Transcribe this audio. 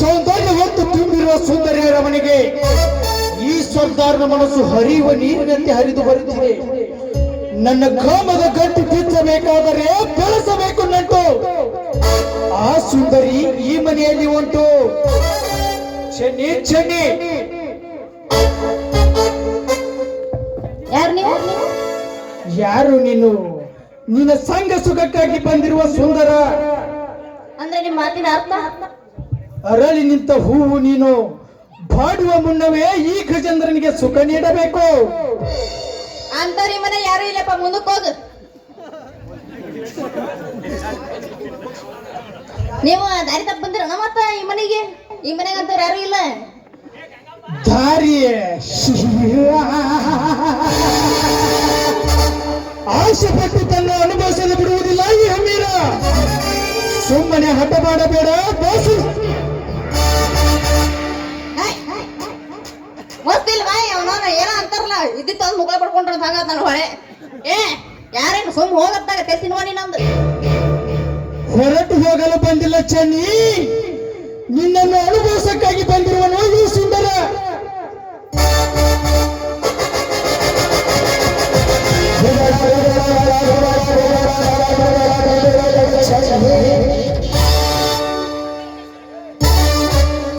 ಸೌಂದರ್ಯ ಹೊತ್ತು ತುಂಬಿರುವ ಸುಂದರಿಯರ ಮನೆಗೆ ಈ ಸರ್ದಾರನ ಮನಸ್ಸು ಹರಿಯುವ ನೀರಿನಂತೆ ಹರಿದು ಬರುತ್ತಿದೆ. ನನ್ನ ಕಾಮದ ಗಟ್ಟಿ ತಿಚ್ಚಬೇಕಾದರೆ ಬೆಳೆಸಬೇಕು ನಂಟು. ಆ ಸುಂದರಿ ಈ ಮನೆಯಲ್ಲಿ ಉಂಟು. ಚೆನ್ನಿ ಚೆನ್ನಿ ಯಾರು ನೀವು? ಯಾರು ನೀನು? ನಿನ್ನ ಸಂಘ ಸುಖಕ್ಕಾಗಿ ಬಂದಿರುವ ಸುಂದರ. ಅಂದ್ರೆ ನಿಮ್ಮ ಮಾತಿನ ಅರ್ಥ? ಅರಳಿ ನಿಂತ ಹೂವು ನೀನು. ಬಾಡುವ ಮುನ್ನವೇ ಈ ಗಜೇಂದ್ರನಿಗೆ ಸುಖ ನೀಡಬೇಕು. ಅಂತವ್ರಿ ಮನೆ ಯಾರು ಇಲ್ಲಪ್ಪ ಮುಂದಕ್ಕೆ ಹೋಗು. ನೀವು ದಾರಿ ತಪ್ಪ ಬಂದಿರ ಮತ್ತ ಈ ಮನೆಗೆ. ಈ ಮನೆಗೆ ಅಂತವ್ರು ಯಾರು ಇಲ್ಲ. ದಾರಿ ಆಸೆ ಪಟ್ಟು ತನ್ನ ಅನುಭವಿಸಲು ಬಿಡುವುದಿಲ್ಲ ಈ ಹಮ್ಮೀರ ಸುಮ್ಮನೆ ಹಠ ಮಾಡಬೇಡ ಬೋಸು. ಗೊತ್ತಿಲ್ಲ ಬಾಯ್ ಅವನ ಏನೋ ಅಂತಾರಲ್ಲ ಇದ್ದಿತ್ತು ಒಂದು ಮುಗಳ ಪಡ್ಕೊಂಡ್ರ ಹಂಗ ನನ್ನ ಹೊಳೆ. ಏ ಯಾರೇನು ಸುಮ್ ಹೋಗತ್ತಾಗ ತೆಸಿ ನೋಡಿ ನಮ್ದು ಹೊರಟು ಹೋಗಲು ಬಂದಿಲ್ಲ ಚೆನ್ನಿ. ನಿನ್ನನ್ನು ಅನುಭವಿಸಕ್ಕಾಗಿ ಬಂದಿರುವ ನೋವು ಸುಂದರ.